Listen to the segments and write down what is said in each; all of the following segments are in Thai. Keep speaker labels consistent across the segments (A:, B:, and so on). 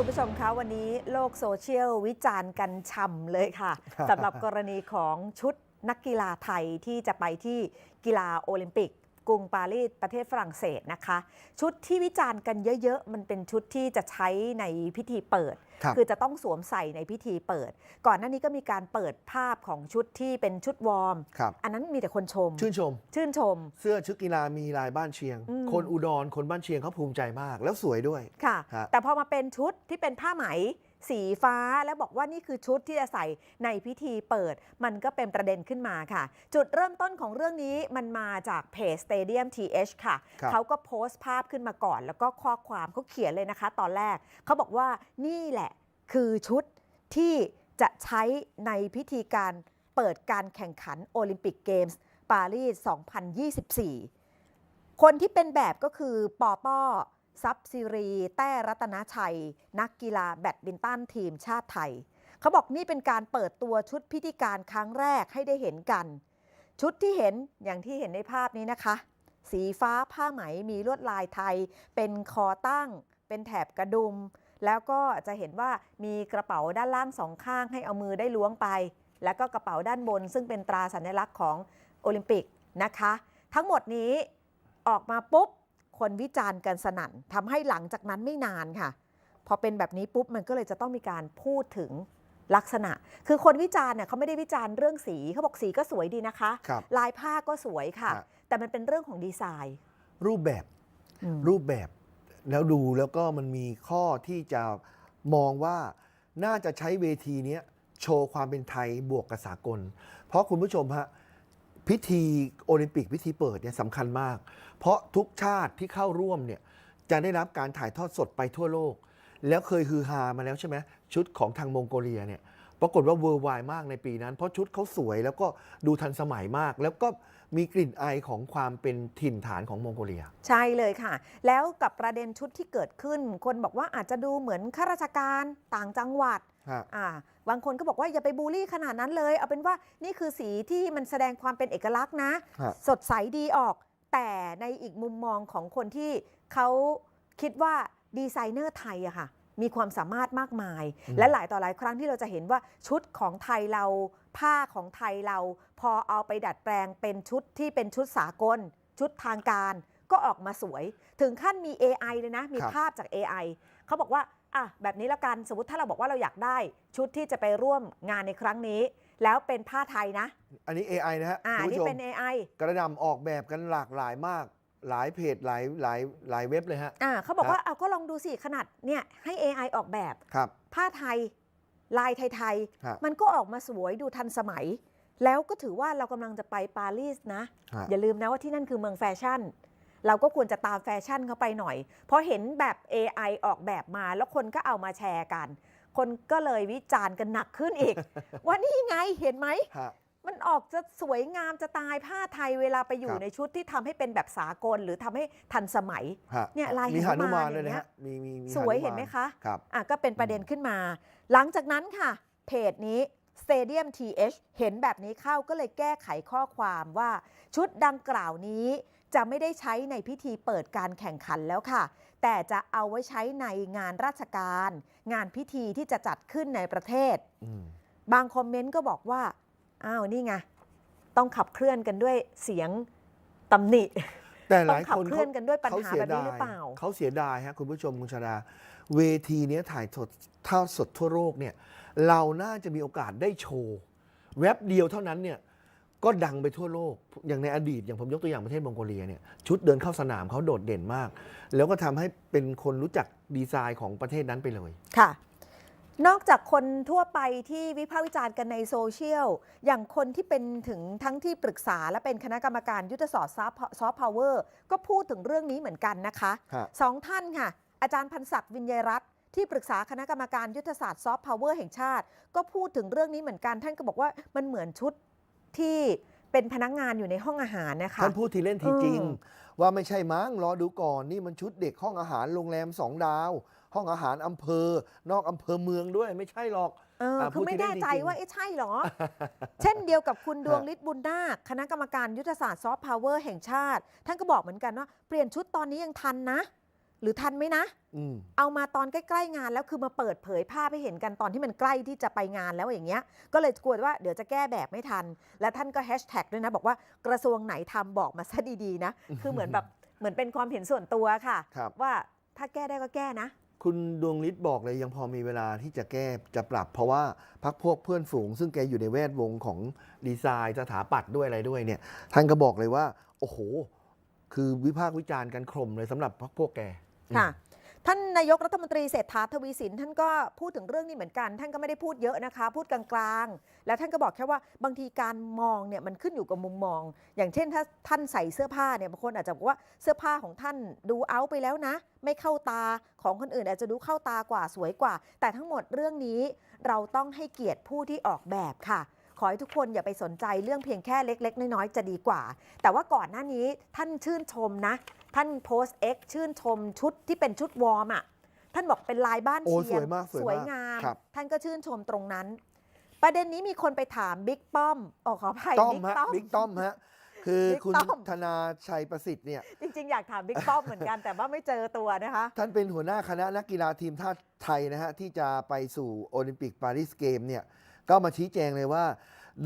A: คุณผู้ชมคะวันนี้โลกโซเชียลวิจารณ์กันฉ่ำเลยค่ะสำหรับกรณีของชุดนักกีฬาไทยที่จะไปที่กีฬาโอลิมปิกกรุงปารีสประเทศฝรั่งเศสนะคะ ชุดที่วิจารณ์กันเยอะๆ มันเป็นชุดที่จะใช้ในพิธีเปิด
B: ครับ
A: คือจะต้องสวมใส่ในพิธีเปิด ก่อนหน้านี้ก็มีการเปิดภาพของชุดที่เป็นชุดวอร์ม
B: ครับ
A: อันนั้นมีแต่คนชม
B: ชื่นชม
A: ชื่นชม
B: เสื้อชุดกีฬามีลายบ้านเชียง
A: อืม
B: คนอุดรคนบ้านเชียงเขาภูมิใจมากแล้วสวยด้วย
A: ค่ะ
B: ฮะ
A: แต่พอมาเป็นชุดที่เป็นผ้าไหม สีฟ้าแล้วบอกว่านี่คือชุดที่จะใส่ในพิธีเปิด มันก็เป็นประเด็นขึ้นมาค่ะ จุดเริ่มต้นของเรื่องนี้มันมาจากเพจ Stadium TH ค่ะ
B: ครับ
A: เขาก็โพสต์ภาพขึ้นมาก่อน แล้วก็ข้อความเขาเขียนเลยนะคะ ตอนแรกเขาบอกว่านี่แหละคือชุดที่จะใช้ในพิธีการเปิดการแข่งขันโอลิมปิกเกมส์ปารีส 2024 คนที่เป็นแบบก็คือปอป้อ ซับซิรี แต้รัตนชัย นักกีฬาแบดมินตันทีมชาติไทย เขาบอกนี่เป็นการเปิดตัวชุดพิธีการครั้งแรกให้ได้เห็นกัน ชุดที่เห็นอย่างที่เห็นในภาพนี้นะคะ สีฟ้าผ้าไหมมีลวดลายไทย เป็นคอตั้ง เป็นแถบกระดุม แล้วก็จะเห็นว่ามีกระเป๋าด้านล่างสองข้างให้เอามือได้ล้วงไป แล้วก็กระเป๋าด้านบน ซึ่งเป็นตราสัญลักษณ์ของโอลิมปิกนะคะ ทั้งหมดนี้ออกมาปุ๊บ คนวิจารณ์กันสนั่นทำให้หลังจากนั้นไม่นานค่ะ พอเป็นแบบนี้ปุ๊บมันก็เลยจะต้องมีการพูดถึงลักษณะ คือคนวิจารณ์เนี่ยเขาไม่ได้วิจารณ์เรื่องสีเขาบอกสีก็สวยดีนะคะ
B: ครับ
A: ลายผ้าก็สวยค่ะ
B: ฮะ
A: แต่มันเป็นเรื่องของดีไซน์
B: รูปแบบ
A: อืม
B: รูปแบบแล้วดูแล้วก็มันมีข้อที่จะมองว่าน่าจะใช้เวทีเนี้ยโชว์ความเป็นไทยบวกกับสากล เพราะคุณผู้ชมฮะ พิธีโอลิมปิกพิธีเปิดเนี่ยสำคัญมาก เพราะทุกชาติที่เข้าร่วมเนี่ยจะได้รับการถ่ายทอดสดไปทั่วโลก แล้วเคยฮือฮามาแล้วใช่ไหมชุดของทางมองโกเลียเนี่ยปรากฏว่าเวอร์ไวมากในปีนั้น เพราะชุดเขาสวยแล้วก็ดูทันสมัยมาก แล้วก็มีกลิ่นไอของความเป็นถิ่นฐานของมองโกเลีย
A: ใช่เลยค่ะ แล้วกับประเด็นชุดที่เกิดขึ้น คนบอกว่าอาจจะดูเหมือนข้าราชการต่างจังหวัด อ่าบางคนก็บอกว่าอย่าไปบูลลี่ขนาดนั้นเลย เอาเป็นว่านี่คือสีที่มันแสดงความเป็นเอกลักษณ์นะ
B: ฮะ
A: สดใสดีออก แต่ในอีกมุมมองของคนที่เขาคิดว่าดีไซเนอร์ไทยอะค่ะ มีความสามารถมากมาย
B: อืม
A: และหลายต่อหลายครั้งที่เราจะเห็นว่าชุดของไทยเรา ผ้าของไทยเรา พอเอาไปดัดแปลงเป็นชุดที่เป็นชุดสากล ชุดทางการ ก็ออกมาสวย ถึงขั้นมี AI เลยนะ มี
B: ครับ
A: ภาพจาก AI เขาบอกว่า อะแบบนี้ละกันสมมติถ้าเราบอกว่าเราอยากได้ ชุดที่จะไปร่วมงานในครั้งนี้ แล้วเป็นผ้าไทยนะ
B: อันนี้ AI นะฮะ
A: อ่า
B: คุณ
A: นี่
B: ผู้ชม
A: เป็น AI
B: กระหนำออกแบบกันหลากหลายมาก หลายเพจหลายหลายหลายเว็บเลยฮะ
A: อ่าเขาบอก
B: ครับ
A: ว่าเอาก็ลองดูสิขนาดเนี่ยให้ AI ออกแบบ
B: ครับ
A: ผ้าไทย ลายไทย
B: ฮะ
A: ๆ มันก็ออกมาสวยดูทันสมัย แล้วก็ถือว่าเรากำลังจะไปปารีสนะ
B: ฮะ
A: อย่าลืมนะว่าที่นั่นคือเมืองแฟชั่น เราก็ควรจะตามแฟชั่นเข้าไปหน่อย เพราะเห็นแบบ AI ออกแบบมาแล้วคนก็เอามาแชร์กัน คนก็เลยวิจารณ์กันหนักขึ้นอีก ว่านี่ไงเห็นไหม
B: ฮะ
A: มันออกจะสวยงามจะตายผ้าไทยเวลาไปอยู่
B: ครับ
A: ในชุดที่ทำให้เป็นแบบสากลหรือทำให้ทันสมัย
B: ฮะ
A: เนี่ยลาย
B: มีห
A: หนุ
B: นุ
A: มามา
B: นน
A: อ
B: เลย
A: ย่าง
B: นะ
A: เงี้ย
B: ฮะมีมีมี
A: สวย
B: นุ
A: เห็นไหมคะ
B: ครับ
A: อะก็เป็นประเด็นขึ้นมา หลังจากนั้นค่ะ เพจนี้ Stadium TH เห็นแบบนี้เข้าก็เลยแก้ไขข้อความว่า ชุดดังกล่าวนี้ จะไม่ได้ใช้ในพิธีเปิดการแข่งขันแล้วค่ะ แต่จะเอาไว้ใช้ในงานราชการ งานพิธีที่จะจัดขึ้นในประเทศ
B: อืม
A: บางคอมเมนต์ก็บอกว่า อ้าวนี่ไง ต้องขับเคลื่อนกันด้วยเสียงตำหนิ
B: แต่ห
A: ต้อ
B: ลางย
A: ขับ
B: คน
A: เคลื่อนกันด้วยปัญ
B: เขา
A: หา
B: เสีย
A: แบบนี้
B: ดา
A: หรื
B: ย
A: อเปล่า
B: เขาเสียดายฮะคุณผู้ชมคุณชาดา เวทีเนี้ยถ่ายสดท่าสดทั่วโลกเนี่ย เราน่าจะมีโอกาสได้โชว์ แว็บเดียวเท่านั้นเนี่ย ก็ดังไปทั่วโลก อย่างในอดีต อย่างผมยกตัวอย่างประเทศมองโกเลียเนี่ยชุดเดินเข้าสนามเขาโดดเด่นมาก แล้วก็ทำให้เป็นคนรู้จักดีไซน์ของประเทศนั้นไปเลย
A: ค่ะ นอกจากคนทั่วไปที่วิพากษ์วิจารณ์กันในโซเชียล อย่างคนที่เป็นถึงทั้งที่ปรึกษาและเป็นคณะกรรมการยุทธศาสตร์ซอฟต์พาวเวอร์ก็พูดถึงเรื่องนี้เหมือนกันนะคะ
B: ฮะ
A: สองท่านค่ะ อาจารย์พันศักดิ์วินยรัตน์ที่ปรึกษาคณะกรรมการยุทธศาสตร์ซอฟต์พาวเวอร์แห่งชาติ ก็พูดถึงเรื่องนี้เหมือนกันท่านก็บอกว่ามันเหมือนชุด ที่เป็นพนักงานอยู่ในห้องอาหารนะคะ
B: ท่านพูดทีเล่นทีจริง
A: อืม
B: ว่าไม่ใช่มั้งรอดูก่อนนี่มันชุดเด็กห้องอาหารโรงแรมสองดาว ห้องอาหารอำเภอ นอกอำเภอเมืองด้วยไม่ใช่หรอก
A: เออ
B: อ่า
A: คือไม่
B: พูดที่
A: แน่
B: เล่น
A: ใจ
B: จริงๆ
A: ว่าเอ๊ะใช่เหรอ เช่นเดียวกับคุณดวงฤทธิ์บุญนาคคณะกรรมการยุทธศาสตร์ซอฟต์พาวเวอร์แห่งชาติ ท่านก็บอกเหมือนกันว่า เปลี่ยนชุดตอนนี้ยังทันนะ หรือทันไหมนะ
B: อืม
A: เอามาตอนใกล้ๆงานแล้วคือมาเปิดเผยภาพให้เห็นกันตอนที่มันใกล้ที่จะไปงานแล้วอย่างเงี้ย ก็เลยกลัวว่าเดี๋ยวจะแก้แบบไม่ทัน และท่านก็แฮชแท็กด้วยนะ บอกว่ากระทรวงไหนทำบอกมาซะดีๆนะ คือเหมือนแบบเหมือนเป็นความเห็นส่วนตัวค่ะ
B: ครับ
A: ว่าถ้าแก้ได้ก็แก้นะ
B: คุณดวงฤทธิ์บอกเลยยังพอมีเวลาที่จะแก้จะปรับ เพราะว่าพักพวกเพื่อนฝูง ซึ่งแกอยู่ในแวดวงของดีไซน์สถาปัตย์ด้วยอะไรด้วยเนี่ยท่านก็บอกเลยว่า โอ้โห คือวิพากษ์วิจารณ์กันครมเลยสำหรับพักพวกแก
A: ค่ะ ท่านนายกรัฐมนตรีเศรษฐาทวีสินท่านก็พูดถึงเรื่องนี้เหมือนกัน ท่านก็ไม่ได้พูดเยอะนะคะ พูดกลางๆ แล้วท่านก็บอกแค่ว่าบางทีการมองเนี่ยมันขึ้นอยู่กับมุมมอง อย่างเช่นถ้าท่านใส่เสื้อผ้าเนี่ยบางคนอาจจะบอกว่าเสื้อผ้าของท่านดูเอาไปแล้วนะ ไม่เข้าตาของคนอื่นอาจจะดูเข้าตากว่าสวยกว่า แต่ทั้งหมดเรื่องนี้เราต้องให้เกียรติผู้ที่ออกแบบค่ะขอให้ทุกคนอย่าไปสนใจเรื่องเพียงแค่เล็ก ๆ น้อย ๆ จะดีกว่า แต่ว่าก่อนหน้านี้ท่านชื่นชมนะ ท่านโพสต์ X ชื่นชมชุดที่เป็นชุดวอร์มอะท่านบอกเป็นลายบ้าน
B: โอ้
A: เชีย
B: สวยมากสวยมาก
A: งาม
B: ครับ
A: ท่านก็ชื่นชมตรงนั้น ประเด็นนี้มีคนไปถามบิ๊กป้อมอ๋อขออภัย
B: ต้อม
A: บิ๊ก
B: ฮะ
A: ป้อม
B: บิ๊กต้อมฮะคือ
A: บิ๊ก
B: คุณ
A: ต้อม
B: ธนาชัยประสิทธิ์เนี่ย
A: จริงๆ อยากถามบิ๊กป้อมเหมือนกัน แต่ว่าไม่เจอตัวนะคะ
B: ท่านเป็นหัวหน้าคณะนักกีฬาทีมชาติไทยนะฮะ ที่จะไปสู่โอลิมปิกปารีสเกมเนี่ย ก็มาชี้แจงเลยว่า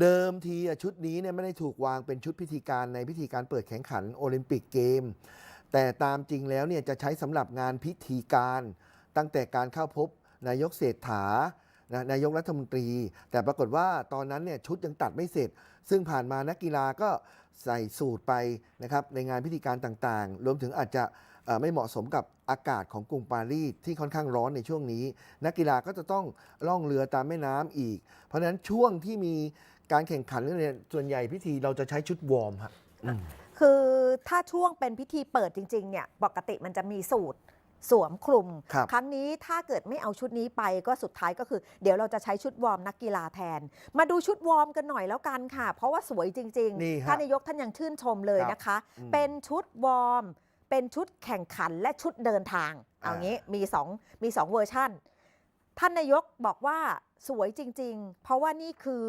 B: เดิมทีอะชุดนี้เนี่ยไม่ได้ถูกวางเป็นชุดพิธีการในพิธีการเปิดแข่งขันโอลิมปิกเกม แต่ตามจริงแล้วเนี่ยจะใช้สำหรับงานพิธีการ ตั้งแต่การเข้าพบนายกเศรษฐานะนายกรัฐมนตรี แต่ปรากฏว่าตอนนั้นเนี่ยชุดยังตัดไม่เสร็จ ซึ่งผ่านมานักกีฬาก็ใส่สูตรไปนะครับในงานพิธีการต่างๆ รวมถึงอาจจะไม่เหมาะสมกับอากาศของกรุงปารีสที่ค่อนข้างร้อนในช่วงนี้ นักกีฬาก็จะต้องล่องเรือตามแม่น้ำอีก เพราะฉะนั้นช่วงที่มีการแข่งขันเนี่ยส่วนใหญ่พิธีเราจะใช้ชุดวอร์มฮะอืม
A: คือถ้าช่วงเป็นพิธีเปิดจริงๆเนี่ยปกติมันจะมีสูตรสวมคลุม
B: ครับ
A: ครั้งนี้ถ้าเกิดไม่เอาชุดนี้ไปก็สุดท้ายก็คือ เดี๋ยวเราจะใช้ชุดวอร์มนักกีฬาแทน มาดูชุดวอร์มกันหน่อยแล้วกันค่ะ เพราะว่าสวยจริง
B: นี่
A: ๆ
B: ฮะ
A: ท่านนายกท่านยังชื่นชมเลยนะคะ
B: อืม
A: เป็นชุดวอร์ม เป็นชุดแข่งขันและชุดเดินทาง เอา
B: อ่า
A: งี้มีสองมีสองเวอร์ชันท่านนายกบอกว่าสวยจริง ๆ เพราะว่านี่คือ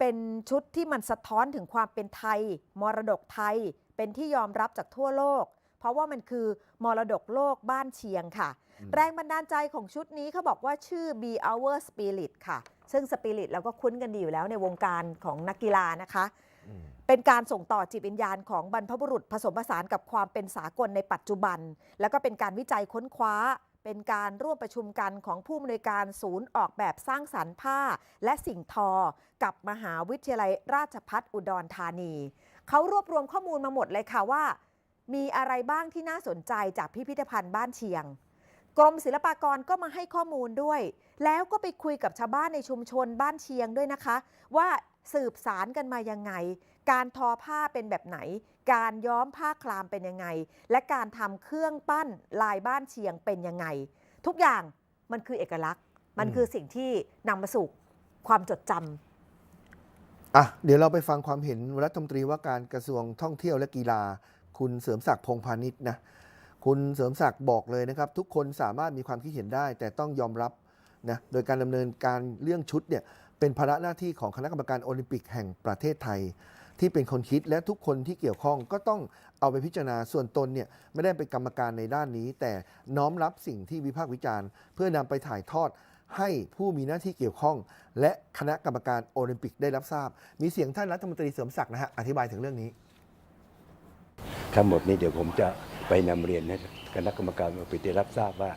A: เป็นชุดที่มันสะท้อนถึงความเป็นไทย มรดกไทย เป็นที่ยอมรับจากทั่วโลก เพราะว่ามันคือมรดกโลกบ้านเชียงค่ะ
B: อืม
A: แรงบันดาลใจของชุดนี้เขาบอกว่าชื่อ Be Our Spirit ค่ะ ซึ่ง Spirit เราก็คุ้นกันดีอยู่แล้วในวงการของนักกีฬานะคะ
B: อืม
A: เป็นการส่งต่อจิตวิญญาณของบรรพบุรุษผสมผสานกับความเป็นสากลในปัจจุบัน แล้วก็เป็นการวิจัยค้นคว้า เป็นการร่วมประชุมกันของผู้อำนวยการศูนย์ออกแบบสร้างสรรค์ผ้า และสิ่งทอ กับมหาวิทยาลัยราชพัฒอุดรธานี เขารวบรวมข้อมูลมาหมดเลยค่ะว่า มีอะไรบ้างที่น่าสนใจจากพิพิธภัณฑ์บ้านเชียง กรมศิลปากรก็มาให้ข้อมูลด้วย แล้วก็ไปคุยกับชาวบ้านในชุมชนบ้านเชียงด้วยนะคะ ว่าสืบสารกันมายังไง การทอผ้าเป็นแบบไหน การย้อมผ้าคลามเป็นยังไง และการทำเครื่องปั้นลายบ้านเชียงเป็นยังไง ทุกอย่างมันคือเอกลักษณ์ มัน
B: อืม
A: คือสิ่งที่นำมาสู่ความจดจำ
B: อะเดี๋ยวเราไปฟังความเห็นรัฐมนตรีว่าการกระทรวงท่องเที่ยวและกีฬา คุณเสริมศักดิ์พงษ์พาณิชย์นะคุณเสริมศักดิ์บอกเลยนะครับ ทุกคนสามารถมีความคิดเห็นได้ แต่ต้องยอมรับนะโดยการดำเนินการเรื่องชุดเนี่ยเป็นภาระหน้าที่ของคณะกรรมการโอลิมปิกแห่งประเทศไทย ที่เป็นคนคิดและทุกคนที่เกี่ยวข้องก็ต้องเอาไปพิจารณาส่วนตนเนี่ยไม่ได้เป็นกรรมการในด้านนี้ แต่น้อมรับสิ่งที่วิพากษ์วิจารณ์ เพื่อนำไปถ่ายทอดให้ผู้มีหน้าที่เกี่ยวข้อง และคณะกรรมการโอลิมปิกได้รับทราบ มีเสียงท่านรัฐมนตรีเสริมศักดิ์นะฮะอธิบายถึงเรื่องนี้
C: ทั้งหมดนี้เดี๋ยวผมจะไปนำเรียนให้คณะกรรมการโอลิมปิกได้รับทราบว่า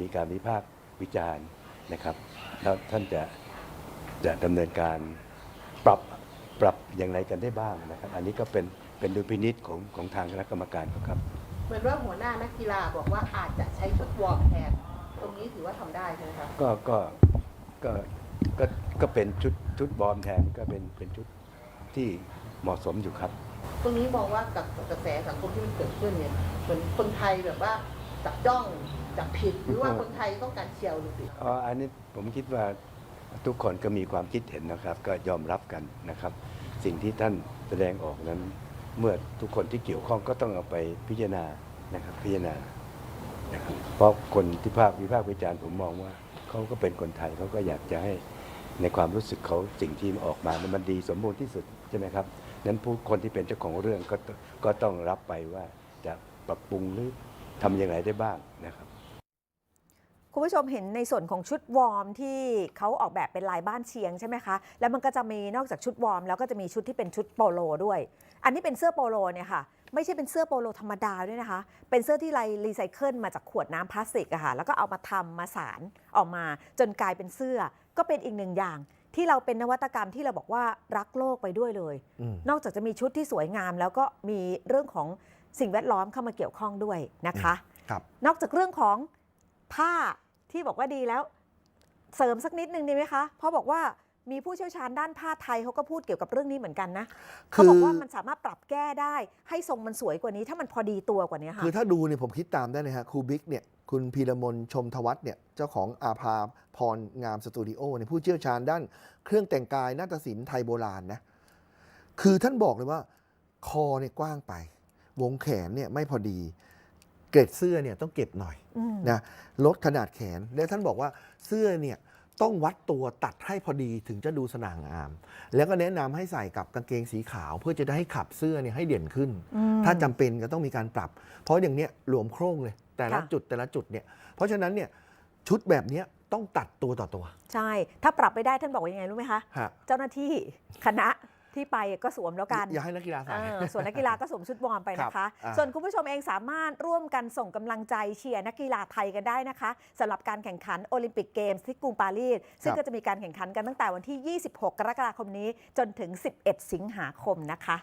C: มีการวิพากษ์วิจารณ์นะครับ แล้วท่านจะจะดำเนินการปรับ ปรับอย่างไรกันได้บ้างนะครับ อันนี้ก็เป็นเป็นดุลพินิษของของทางคณะกรรมการครับ
D: เหมือนว่าหัวหน้านักกีฬาบอกว่าอาจจะใช้ชุดวอร์มแทนตรงนี้ถือว่าทำได้ใช่ไหมคะ
C: ก็ก็ก็ก็ก็เป็นชุดชุดบอร์มแทนก็เป็นเป็นชุดที่เหมาะสมอยู่ครับ
D: ตรงนี้มองว่ากับกระแสสังคมที่มันเกิดขึ้นเนี่ยเหมือนคนไทยแบบว่าจับจ้องจับผิดหรือว่าคนไทยต้องการเชียร์โอลิมปิก
C: อ๋ออันนี้ผมคิดว่า ทุกคนก็มีความคิดเห็นนะครับ ก็ยอมรับกันนะครับ สิ่งที่ท่านแสดงออกนั้น เมื่อทุกคนที่เกี่ยวข้องก็ต้องเอาไปพิจารณานะครับพิจารณานะครับเพราะคนที่ภาควิพากษ์วิจารณ์ผมมองว่าเขาก็เป็นคนไทยเขาก็อยากจะให้ในความรู้สึกเขาสิ่งที่ออกมานมันดีสมบูรณ์ที่สุดใช่ไหมครับนั้นผู้คนที่เป็นเจ้าของเรื่องก็ก็ต้องรับไปว่าจะปรับปรุงหรือทำอย่างไรได้บ้างนะครับ
A: คุณผู้ชมเห็นในส่วนของชุดวอร์มที่เขาออกแบบเป็นลายบ้านเชียงใช่ไหมคะ แล้วมันก็จะมีนอกจากชุดวอร์มแล้วก็จะมีชุดที่เป็นชุดโปโลด้วย อันนี้เป็นเสื้อโปโลเนี่ยค่ะ ไม่ใช่เป็นเสื้อโปโลธรรมดาด้วยนะคะ เป็นเสื้อที่ไรรีไซเคิลมาจากขวดน้ำพลาสติกอะค่ะ แล้วก็เอามาทำมาสารออกมาจนกลายเป็นเสื้อ ก็เป็นอีกหนึ่งอย่างที่เราเป็นนวัตกรรมที่เราบอกว่ารักโลกไปด้วยเลย
B: อืม
A: นอกจากจะมีชุดที่สวยงาม แล้วก็มีเรื่องของสิ่งแวดล้อมเข้ามาเกี่ยวข้องด้วยนะคะ
B: ครับ
A: นอกจากเรื่องของ ผ้าที่บอกว่าดีแล้ว เสริมสักนิดนึงดีไหมคะ เพราะบอกว่ามีผู้เชี่ยวชาญด้านผ้าไทยเขาก็พูดเกี่ยวกับเรื่องนี้เหมือนกันนะเขาบอกว่ามันสามารถปรับแก้ได้ ให้ทรงมันสวยกว่านี้ ถ้ามันพอดีตัวกว่านี้ค่ะ
B: คือถ้าดูเนี่ยผมคิดตามได้เลยฮะครูบิ๊กเนี่ยคุณพีรมนชมทวัฒน์เนี่ยเจ้าของอาภาพรงามสตูดิโอเนี่ยผู้เชี่ยวชาญด้านเครื่องแต่งกายนาฏศิลป์ไทยโบราณนะคือท่านบอกเลยว่า คอเนี่ยกว้างไป วงแขนเนี่ยไม่พอดี เกร็ดเสื้อเนี่ยต้องเก็บหน่อย
A: อืม
B: นะลดขนาดแขน และท่านบอกว่าเสื้อเนี่ยต้องวัดตัวตัดให้พอดีถึงจะดูสง่างาม แล้วก็แนะนำให้ใส่กับกางเกงสีขาว เพื่อจะได้ให้ขับเสื้อเนี่ยให้เด่นขึ้น
A: อืม
B: ถ้าจำเป็นก็ต้องมีการปรับ เพราะอย่างเนี้ยหลวมโครงเลย แต่ละ
A: ค่ะ
B: จุดแต่ละจุดเนี่ยเพราะฉะนั้นเนี่ยชุดแบบเนี้ยต้องตัดตัวต่อตัว
A: ใช่ ถ้าปรับไปได้ท่านบอกว่ายังไงรู้ไหมคะ
B: ฮะ
A: เจ้าหน้าที่คณะ ที่ไปก็สวมแล้วกัน
B: อย่าให้นักกีฬาใส่
A: เออส่วนนักกีฬาก็สวมชุดวอร์มไปนะ
B: ครั
A: คะ
B: บอ่า
A: ส่วนคุณผู้ชมเองสามารถร่วมกันส่งกำลังใจเชียร์นักกีฬาไทยกันได้นะคะสำหรับการแข่งขันโอลิมปิกเกมส์ที่กรุงปารีสซึ่ง
B: ครับ
A: ก็จะมีการแข่งขันกันตั้งแต่วันที่ 26 กรกฎาคมนี้จนถึง 11 สิงหาคมนะคะ